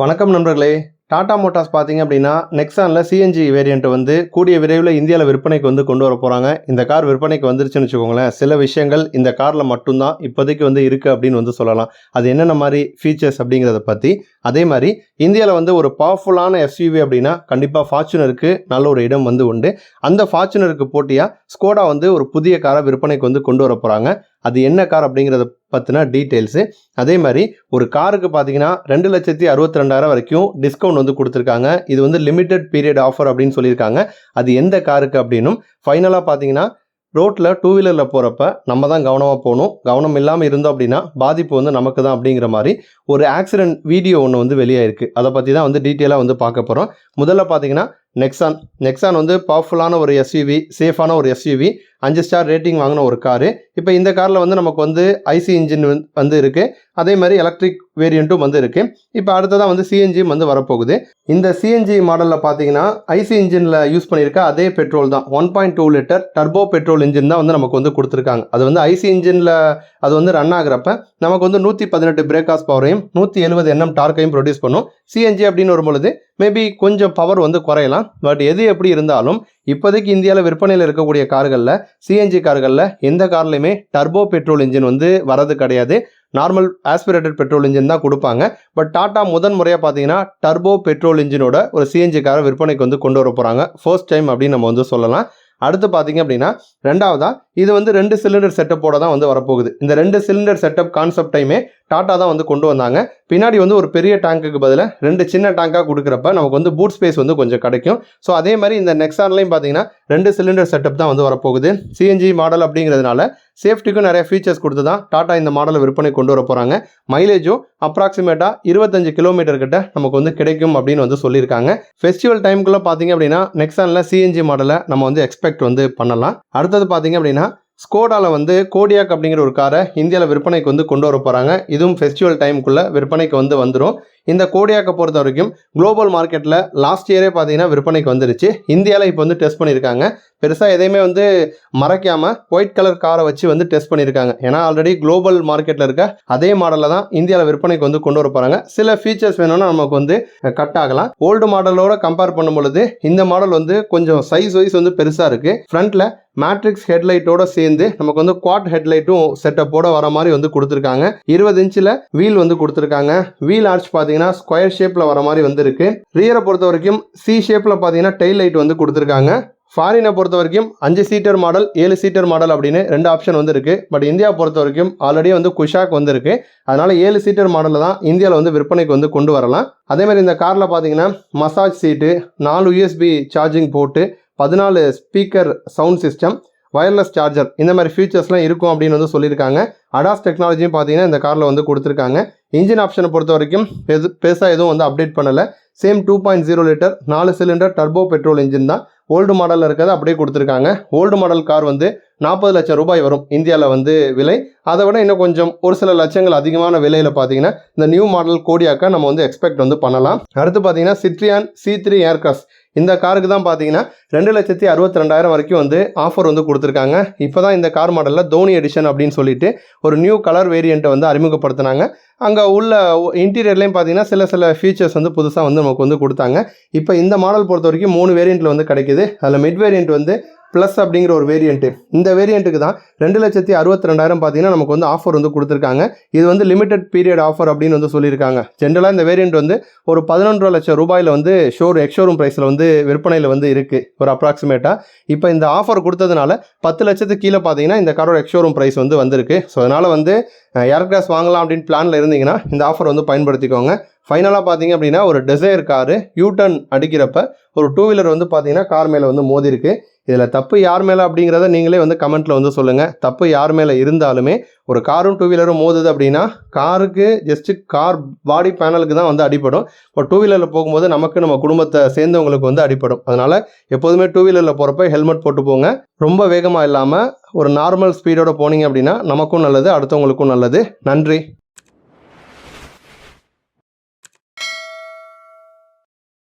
வணக்கம் நண்பர்களே. டாடா மோட்டார்ஸ் பார்த்தீங்க அப்படின்னா நெக்ஸானில் சிஎன்ஜி வேரியண்ட் வந்து கூடிய விரைவில் இந்தியாவில் விற்பனைக்கு வந்து கொண்டு வர போகிறாங்க இந்த கார் விற்பனைக்கு வந்துருச்சுன்னு வச்சுக்கோங்களேன் சில விஷயங்கள் இந்த காரில் மட்டும்தான் இப்போதைக்கு வந்து இருக்குது அப்படின்னு வந்து சொல்லலாம். அது என்னென்ன மாதிரி ஃபீச்சர்ஸ் அப்படிங்கிறத பற்றி அதே மாதிரி இந்தியாவில் வந்து ஒரு பவர்ஃபுல்லான எஸ்யூவி அப்படின்னா கண்டிப்பாக ஃபார்ச்சுனருக்கு நல்ல ஒரு இடம் வந்து உண்டு. அந்த ஃபார்ச்சுனருக்கு போட்டியாக ஸ்கோடா வந்து ஒரு புதிய காரை விற்பனைக்கு வந்து கொண்டு வர போகிறாங்க அது என்ன கார் அப்படிங்கிறத பற்றின டீட்டெயில்ஸு அதே மாதிரி ஒரு காருக்கு பார்த்தீங்கன்னா ரெண்டு லட்சத்தி அறுபத்தி ரெண்டாயிரம் வரைக்கும் டிஸ்கவுண்ட் வந்து கொடுத்துருக்காங்க. இது வந்து லிமிடெட் பீரியட் ஆஃபர் அப்படின்னு சொல்லியிருக்காங்க. அது எந்த காருக்கு அப்படின்னும் ஃபைனலாக பார்த்தீங்கன்னா ரோட்டில் டூ வீலரில் போகிறப்ப நம்ம தான் கவனமாக போகணும். கவனம் இல்லாமல் இருந்தோம் அப்படின்னா பாதிப்பு வந்து நமக்கு தான் அப்படிங்கிற மாதிரி ஒரு ஆக்சிடென்ட் வீடியோ ஒன்று வந்து வெளியாயிருக்கு. அதை பற்றி தான் வந்து டீட்டெயிலாக வந்து பார்க்க போகிறோம் முதல்ல பார்த்தீங்கன்னா நெக்ஸான் நெக்ஸான் வந்து பவர்ஃபுல்லான ஒரு எஸ்யூவி சேஃபான ஒரு எஸ்யூவி அஞ்சு ஸ்டார் ரேட்டிங் வாங்கின ஒரு காரு. இப்போ இந்த காரில் வந்து நமக்கு வந்து ஐசி இன்ஜின் வந்து இருக்குது அதே மாதிரி எலக்ட்ரிக் வேரியண்ட்டும் வந்து இருக்குது இப்போ அடுத்ததாக வந்து சிஎன்ஜியும் வந்து வரப்போகுது. இந்த சிஎன்ஜி மாடலில் பார்த்தீங்கன்னா ஐசி இன்ஜினில் யூஸ் பண்ணியிருக்க அதே பெட்ரோல் தான். One point two litre turbo petrol engine தான் வந்து நமக்கு வந்து கொடுத்துருக்காங்க. அது வந்து ஐசி இன்ஜினில் அது வந்து ரன் ஆகிறப்ப நமக்கு வந்து நூற்றி பதினெட்டு பிரேக்காஸ் பவரையும் நூற்றி எழுபது எண்ணம் டார்க்கையும் ப்ரொடியூஸ் பண்ணும். சிஎன்ஜி அப்படின்னு வரும்பொழுது மேபி கொஞ்சம் பவர் வந்து குறையலாம். பட் எது எப்படி இருந்தாலும் இப்போதைக்கு இந்தியாவில் விற்பனையில் இருக்கக்கூடிய கார்களில் சிஎன்ஜி கார்களில் எந்த கார்லையுமே டர்போ பெட்ரோல் இன்ஜின் வந்து வரது கிடையாது. நார்மல் ஆஸ்பிரேட்டட் பெட்ரோல் இன்ஜின் தான் கொடுப்பாங்க. பட் டாடா முதன் முறையாக பார்த்தீங்கன்னா டர்போ பெட்ரோல் இன்ஜினோட ஒரு சிஎன்ஜி காரை விற்பனைக்கு வந்து கொண்டு வர போகிறாங்க ஃபர்ஸ்ட் டைம் அப்படின்னு நம்ம வந்து சொல்லலாம். அடுத்து பார்த்தீங்க அப்படின்னா ரெண்டாவதா இது வந்து ரெண்டு சிலிண்டர் செட்டப்போட தான் வந்து வரப்போகுது. இந்த ரெண்டு சிலிண்டர் செட்டப் கான்செப்டையுமே டாட்டா தான் வந்து கொண்டு வந்தாங்க. பின்னாடி வந்து ஒரு பெரிய டேங்க்குக்கு பதிலாக ரெண்டு சின்ன டேங்காக கொடுக்குறப்ப நமக்கு வந்து பூட் ஸ்பேஸ் வந்து கொஞ்சம் கிடைக்கும். ஸோ அதே மாதிரி இந்த நெக்ஸான்லையும் பார்த்தீங்கன்னா ரெண்டு சிலிண்டர் செட்டப் தான் வந்து வரப்போகுது. சிஎன்ஜி மாடல் அப்படிங்கிறதுனால சேஃப்டிக்கும் நிறைய ஃபீச்சர்ஸ் கொடுத்து தான் டாட்டா இந்த மாடலை விற்பனை கொண்டு வர போகிறாங்க மைலேஜும் அப்ராக்சிமேட்டாக இருபத்தஞ்சு கிலோமீட்டர் கிட்ட நமக்கு வந்து கிடைக்கும் அப்படின்னு வந்து சொல்லியிருக்காங்க. ஃபெஸ்டிவல் டைமுக்குள்ளே பார்த்தீங்க அப்படின்னா நெக்ஸானில் சிஎன்ஜி மாடலை நம்ம வந்து எக்ஸ்பெக்ட் வந்து பண்ணலாம். அடுத்தது பார்த்தீங்க அப்படின்னா ஸ்கோடாவில் வந்து கோடியாக் அப்படிங்கிற ஒரு காரை இந்தியாவில் விற்பனைக்கு வந்து கொண்டு வர போகிறாங்க இதுவும் ஃபெஸ்டிவல் டைமுக்குள்ளே விற்பனைக்கு வந்து வந்துடும் இந்த கோடியாக்கை பொறுத்த வரைக்கும் குளோபல் மார்க்கெட்டில் லாஸ்ட் இயரே பார்த்தீங்கன்னா விற்பனைக்கு வந்துருச்சு. இந்தியாவில் இப்போ வந்து டெஸ்ட் பண்ணியிருக்காங்க. பெருசாக எதையுமே வந்து மறைக்காமல் ஒயிட் கலர் காரை வச்சு வந்து டெஸ்ட் பண்ணியிருக்காங்க. ஏன்னா ஆல்ரெடி குளோபல் மார்க்கெட்டில் இருக்க அதே மாடலில் தான் இந்தியாவில் விற்பனைக்கு வந்து கொண்டு வர போகிறாங்க சில ஃபீச்சர்ஸ் வேணும்னா நமக்கு வந்து கட் ஆகலாம். ஓல்டு மாடலோட கம்பேர் பண்ணும் பொழுது இந்த மாடல் வந்து கொஞ்சம் சைஸ் வைஸ் வந்து பெருசாக இருக்குது ஃப்ரண்ட்டில் மேட்ரிக்ஸ் ஹெட்லைட்டோட சேர்ந்து நமக்கு வந்து குவாட் ஹெட்லைட்டும் செட்டப்போட வர மாதிரி வந்து கொடுத்துருக்காங்க. இருபது இன்ச்சில் வீல் வந்து கொடுத்துருக்காங்க. வீல் ஆர்ச் பார்த்தீங்கன்னா ஸ்கொயர் ஷேப்பில் வர மாதிரி வந்துருக்கு. ரியரை பொறுத்த வரைக்கும் சி ஷேப்பில் பார்த்தீங்கன்னா டெயில் லைட் வந்து கொடுத்துருக்காங்க. ஃபாரினை பொறுத்த வரைக்கும் அஞ்சு சீட்டர் மாடல் ஏழு சீட்டர் மாடல் அப்படின்னு ரெண்டு ஆப்ஷன் வந்து பட் இந்தியா பொறுத்த வரைக்கும் ஆல்ரெடி வந்து குஷாக் வந்திருக்கு. அதனால் ஏழு சீட்டர் மாடலில் தான் இந்தியாவில் வந்து விற்பனைக்கு வந்து கொண்டு வரலாம். அதேமாதிரி இந்த காரில் பார்த்தீங்கன்னா மசாஜ் சீட்டு நாலு யூஎஸ்பி சார்ஜிங் போட்டு பதினாலு speaker sound system wireless charger இந்த மாதிரி ஃபீச்சர்ஸ்லாம் இருக்கும் அப்படின்னு வந்து சொல்லியிருக்காங்க. அடாஸ் டெக்னாலஜியும் பார்த்தீங்கன்னா இந்த காரில் வந்து கொடுத்துருக்காங்க. இன்ஜின் ஆப்ஷனை பொறுத்த வரைக்கும் எது பெருசாக எதுவும் வந்து அப்டேட் பண்ணலை. Same two point zero litre நாலு சிலிண்டர் டர்போ பெட்ரோல் இன்ஜின் தான் ஓல்டு மாடலில் இருக்கிறத அப்படியே கொடுத்துருக்காங்க. ஓல்டு மாடல் கார் வந்து நாற்பது லட்சம் ரூபாய் வரும் இந்தியாவில் வந்து விலை. அதை விட இன்னும் கொஞ்சம் ஒரு சில லட்சங்கள் அதிகமான விலையில் பார்த்தீங்கன்னா இந்த நியூ மாடல் கோடியாக்க நம்ம வந்து எக்ஸ்பெக்ட் வந்து பண்ணலாம். அடுத்து பார்த்தீங்கன்னா சிட்ரியான் சி த்ரீ ஏர்க்ராஃப்ட் இந்த காருக்கு தான் பார்த்தீங்கன்னா ரெண்டு லட்சத்தி அறுபத்தி ரெண்டாயிரம் வரைக்கும் வந்து ஆஃபர் வந்து கொடுத்துருக்காங்க. இப்போ தான் இந்த கார் மாடலில் தோனி எடிஷன் அப்படின்னு சொல்லிட்டு ஒரு நியூ கலர் வேரியண்ட்டை வந்து அறிமுகப்படுத்தினாங்க. அங்கே உள்ள இன்டீரியர்லேயும் பார்த்தீங்கன்னா சில சில ஃபீச்சர்ஸ் வந்து புதுசாக வந்து நமக்கு வந்து கொடுத்தாங்க. இப்போ இந்த மாடல் பொறுத்த வரைக்கும் மூணு வேரியண்ட்டில் வந்து கிடைக்குது. அதில் மிட் வேரியண்ட் வந்து ப்ளஸ் அப்படிங்கிற ஒரு வேரியண்ட்டு இந்த வேரியண்ட்டுக்கு தான் ரெண்டு லட்சத்தி அறுபத்தி ரெண்டாயிரம் பார்த்தீங்கன்னா நமக்கு வந்து ஆஃபர் வந்து கொடுத்துருக்காங்க. இது வந்து லிமிடெட் பீரியட் ஆஃபர் அப்படின்னு வந்து சொல்லியிருக்காங்க. ஜென்ரலாக இந்த வேரியண்ட் வந்து ஒரு பதினொன்றரை லட்சம் ரூபாயில் வந்து ஷோர் எக்ஷோரூம் ப்ரைஸில் வந்து விற்பனையில் வந்து இருக்குது ஒரு அப்ராக்சிமேட்டாக இப்போ இந்த ஆஃபர் கொடுத்ததுனால பத்து லட்சத்துக்கு கீழே பார்த்தீங்கன்னா இந்த காரோட எக்ஷோரூம் ப்ரைஸ் வந்து வந்திருக்கு. ஸோ அதனால் வந்து ஏர்கிராஸ் வாங்கலாம் அப்படின்னு பிளானில் இருந்தீங்கன்னா இந்த ஆஃபர் வந்து பயன்படுத்திக்கோங்க. ஃபைனலாக பார்த்தீங்க அப்படின்னா ஒரு டிசைர் காரு யூட்டன் அடிக்கிறப்ப ஒரு டூ வீலர் வந்து பார்த்தீங்கன்னா கார் மேலே வந்து மோதி இருக்கு இதில் தப்பு யார் மேலே அப்படிங்கிறத நீங்களே வந்து கமெண்ட்டில் வந்து சொல்லுங்கள் தப்பு யார் மேலே இருந்தாலுமே ஒரு காரும் டூ வீலரும் மோதுது அப்படின்னா காருக்கு ஜஸ்ட்டு கார் பாடி பேனலுக்கு தான் வந்து அடிப்படும் இப்போ டூ வீலரில் போகும்போது நமக்கு நம்ம குடும்பத்தை சேர்ந்தவங்களுக்கு வந்து அடிப்படும் அதனால் எப்போதுமே டூ வீலரில் போகிறப்ப ஹெல்மெட் போட்டு போங்க. ரொம்ப வேகமாக இல்லாமல் ஒரு நார்மல் ஸ்பீடோடு போனீங்க அப்படின்னா நமக்கும் நல்லது அடுத்தவங்களுக்கும் நல்லது. நன்றி.